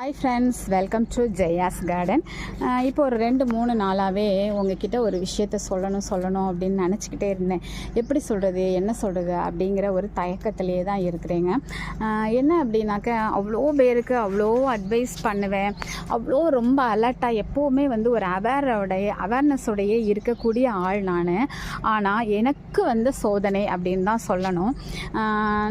Hi friends welcome to Jaya's garden இப்போ ஒரு ரெண்டு மூணு நாளாகவே உங்ககிட்ட ஒரு விஷயத்த சொல்லணும் சொல்லணும் அப்படின்னு நினச்சிக்கிட்டே இருந்தேன். எப்படி சொல்கிறது என்ன சொல்கிறது அப்படிங்கிற ஒரு தயக்கத்திலேயே தான் இருக்கிறேங்க. என்ன அப்படின்னாக்க அவ்வளோ பேருக்கு அவ்வளோ அட்வைஸ் பண்ணுவேன். அவ்வளோ ரொம்ப அலர்ட்டாக எப்போவுமே வந்து ஒரு அவேரோடைய அவேர்னஸோடையே இருக்கக்கூடிய ஆள் நான். ஆனால் எனக்கு வந்து சோதனை அப்படின்னு தான் சொல்லணும்.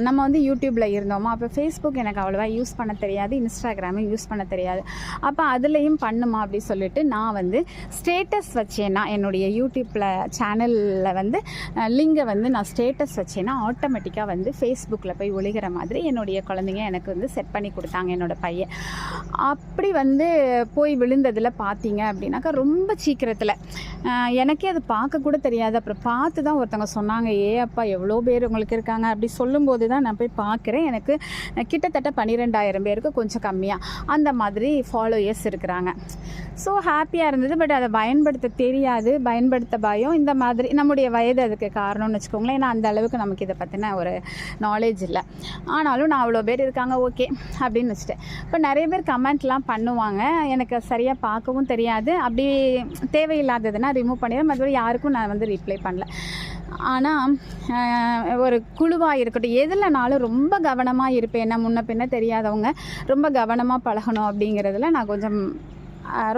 நம்ம வந்து யூடியூப்பில் இருந்தோமா அப்போ ஃபேஸ்புக் எனக்கு அவ்வளோவா யூஸ் பண்ண தெரியாது இன்ஸ்டாகிராமும் யூஸ் பண்ண தெரியாது. அப்போ அதுலேயும் பண்ணுமா அப்படி சொல்லிட்டு நான் வந்து ஸ்டேட்டஸ் வச்சேன்னா என்னுடைய யூடியூப்பில் சேனலில் வந்து லிங்கை வந்து நான் ஸ்டேட்டஸ் வச்சேன்னா ஆட்டோமேட்டிக்காக வந்து ஃபேஸ்புக்கில் போய் ஒழிகிற மாதிரி என்னுடைய குழந்தைங்க எனக்கு வந்து செட் பண்ணி கொடுத்தாங்க என்னோட பையன். அப்படி வந்து போய் விழுந்ததில் பார்த்தீங்க அப்படின்னாக்கா ரொம்ப சீக்கிரத்தில். எனக்கே அது பார்க்க கூட தெரியாது. அப்புறம் பார்த்து தான் ஒருத்தவங்க சொன்னாங்க ஏ அப்பா எவ்வளோ பேர் உங்களுக்கு இருக்காங்க? அப்படி சொல்லும்போது தான் நான் போய் பார்க்குறேன். எனக்கு கிட்டத்தட்ட பன்னிரெண்டாயிரம் பேருக்கு கொஞ்சம் கம்மியாக அந்த மாதிரி ஃபாலோயர்ஸ் இருக்கிறாங்க. ஸோ ஹாப்பியாக இருந்தது பட் அதை பயன்படுத்த தெரியாது பயன்படுத்த பயம். இந்த மாதிரி நம்முடைய வயது அதுக்கு காரணம்னு வச்சுக்கோங்களேன். ஏன்னா அந்த அளவுக்கு நமக்கு இதை பற்றின ஒரு நாலேஜ் இல்லை. ஆனாலும் நான் அவ்வளோ பேர் இருக்காங்க ஓகே அப்படின்னு வச்சுட்டேன். இப்போ நிறைய பேர் கமெண்ட்லாம் பண்ணுவாங்க. எனக்கு சரியாக பார்க்கவும் தெரியாது. அப்படி தேவையில்லாததுன்னா ரிமூவ் பண்ணிடுவேன். மற்றபடி யாருக்கும் நான் வந்து ரிப்ளை பண்ணல. ஆனால் ஒரு குழுவாக இருக்கட்டும் எதுலனாலும் ரொம்ப கவனமாக இருப்பேன். நான் முன்ன பின்ன தெரியாதவங்க ரொம்ப கவனமாக பழகணும் அப்படிங்கிறதுல நான் கொஞ்சம்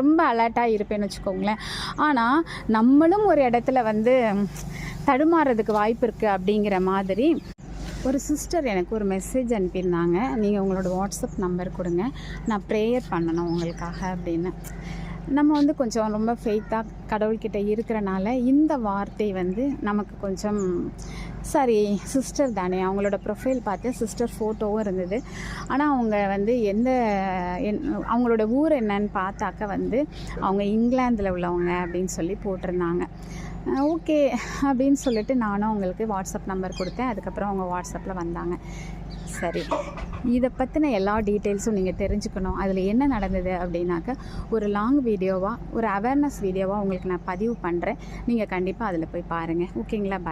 ரொம்ப அலர்ட்டாக இருப்பேன்னு வச்சுக்கோங்களேன். ஆனால் நம்மளும் ஒரு இடத்துல வந்து தடுமாறுறதுக்கு வாய்ப்பு இருக்குது அப்படிங்கிற மாதிரி ஒரு சிஸ்டர் எனக்கு ஒரு மெசேஜ் அனுப்பியிருந்தாங்க. நீங்கள் உங்களோட வாட்ஸ்அப் நம்பர் கொடுங்க. நான் ப்ரேயர் பண்ணணும் உங்களுக்காக அப்படின்னு. நம்ம வந்து கொஞ்சம் ரொம்ப ஃபெய்த்தாக கடவுள்கிட்ட இருக்கிறனால இந்த வார்த்தை வந்து நமக்கு கொஞ்சம் சரி சிஸ்டர் தானே. அவங்களோட ப்ரொஃபைல் பார்த்து சிஸ்டர் ஃபோட்டோவும் இருந்தது. ஆனால் அவங்க வந்து எந்த என் அவங்களோட ஊர் என்னன்னு பார்த்தாக்க வந்து அவங்க இங்கிலாந்தில் உள்ளவங்க அப்படின்னு சொல்லி போட்டிருந்தாங்க. ஓகே அப்படின்னு சொல்லிட்டு நானும் அவங்களுக்கு வாட்ஸ்அப் நம்பர் கொடுத்தேன். அதுக்கப்புறம் அவங்க வாட்ஸ்அப்பில் வந்தாங்க. சரி. இதை பற்றின எல்லா டீட்டெயில்ஸும் நீங்கள் தெரிஞ்சுக்கணும். அதில் என்ன நடந்தது அப்படின்னாக்க ஒரு லாங் வீடியோவாக ஒரு அவேர்னஸ் வீடியோவாக உங்களுக்கு நான் பதிவு பண்ணுறேன் நீங்கள் கண்டிப்பாக அதில் போய் பாருங்கள் ஓகேங்களா? பாய்